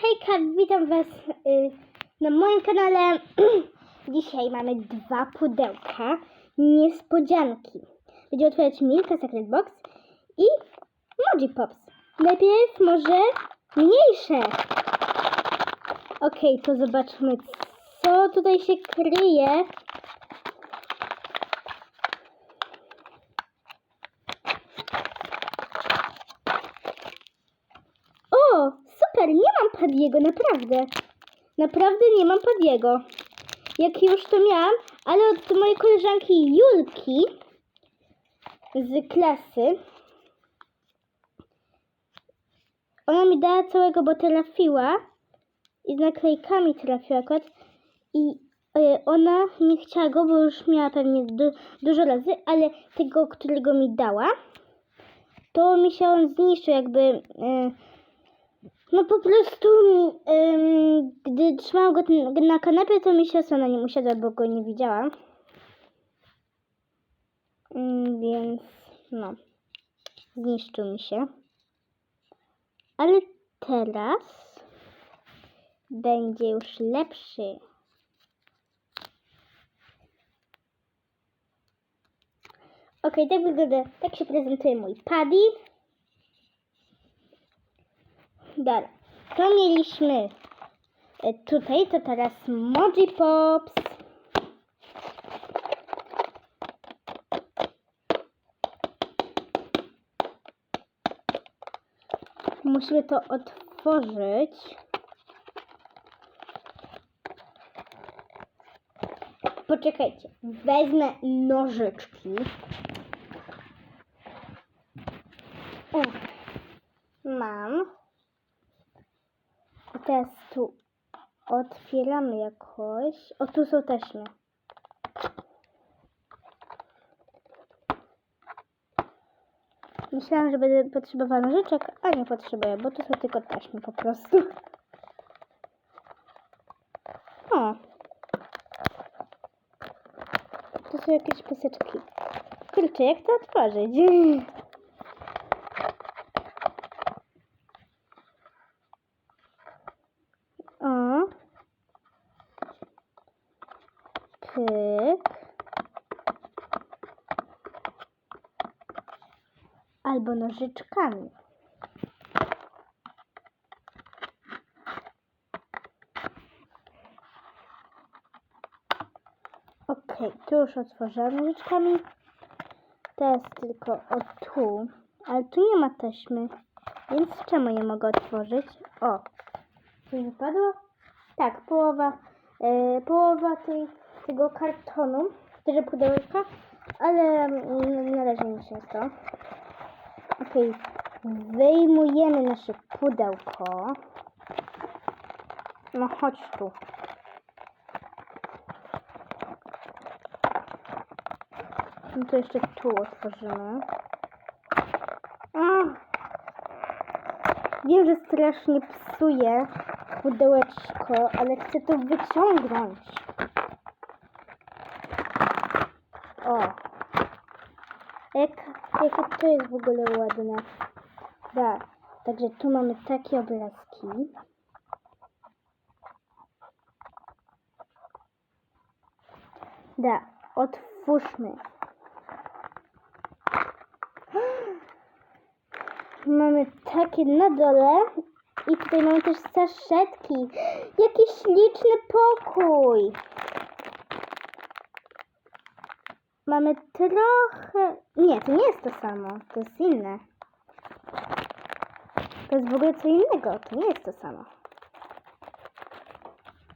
Hejka, witam Was y, na moim kanale. Dzisiaj mamy dwa pudełka niespodzianki. Będzie otwierać Milka Secret Box i Moji Pops. Najpierw może mniejsze. Okej, to zobaczmy, co tutaj się kryje. O, super, nie mam Padiego, naprawdę. Naprawdę nie mam Padiego. Jak już to miałam, ale od mojej koleżanki Julki z klasy. Ona mi dała całego, bo trafiła i z naklejkami trafiła akurat. I e, ona nie chciała go, bo już miała pewnie du dużo razy, ale tego, którego mi dała, to mi się on zniszczył jakby... E, no po prostu, ym, gdy trzymałam go na kanapie, to mi siostra na nim usiadła, bo go nie widziałam. Ym, więc, no, zniszczył mi się. Ale teraz będzie już lepszy. Ok, tak wygląda, tak się prezentuje mój paddy. Dobra, to mieliśmy e, tutaj, to teraz Moji Pops. Musimy to otworzyć. Poczekajcie, wezmę nożyczki. O, mam. Teraz tu otwieramy jakoś. O, tu są taśmy. Myślałam, że będę potrzebowała nożyczek, a nie potrzebuję, bo to są tylko taśmy po prostu. O. To są jakieś paseczki. Kurczę, jak to otworzyć? O. Pyk. Albo nożyczkami. Ok, tu już otworzyłam nożyczkami. Teraz tylko o tu. Ale tu nie ma taśmy. Więc czemu nie mogę otworzyć? O, Coś wypadło? Tak, połowa, e, połowa tej, tego kartonu, tego pudełka, ale mm, należy mi się to. Ok, wyjmujemy nasze pudełko. No chodź tu. No to jeszcze tu otworzymy. Ach. Wiem, że strasznie psuje pudełeczko, ale chcę to wyciągnąć. O. Jak, jakie to jest w ogóle ładne. Da. Także tu mamy takie obrazki. Da. Otwórzmy. Mamy takie na dole i tutaj mamy też saszetki. Jaki śliczny pokój. Mamy trochę... Nie, to nie jest to samo. To jest inne. To jest w ogóle co innego. To nie jest to samo.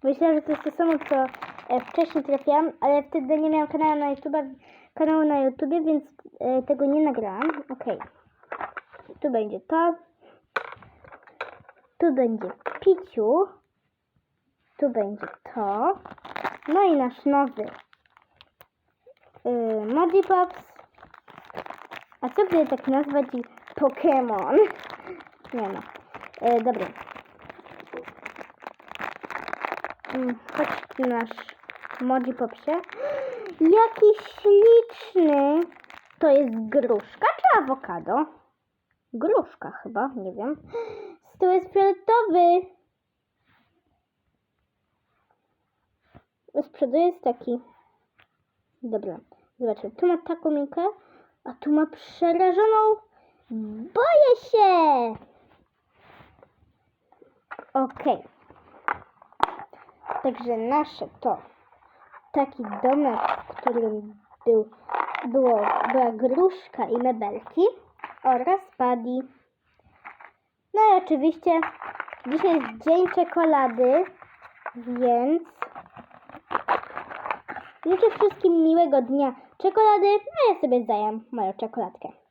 Myślę, że to jest to samo, co e, wcześniej trafiłam, ale wtedy nie miałam kanału na YouTube, kanału na YouTubie, więc e, tego nie nagrałam. Okej. Tu będzie to. Tu będzie piciu. Tu będzie to. No i nasz nowy yy, Modipops. A co by tak nazwać Pokémon? Nie no. Yy, dobra. Yy, chodź nasz Modipopsie. Jaki śliczny. To jest gruszka czy awokado? Gruszka chyba, nie wiem. Stół jest fioletowy. Sprzedaję jest taki. Dobra, zobaczmy. Tu ma taką minkę, a tu ma przerażoną. Boję się! Okej. Także nasze to taki domek, w którym był, było, była gruszka i mebelki oraz Buddy. No i oczywiście dzisiaj jest dzień czekolady, więc życzę wszystkim miłego dnia czekolady, a ja sobie zajam moją czekoladkę.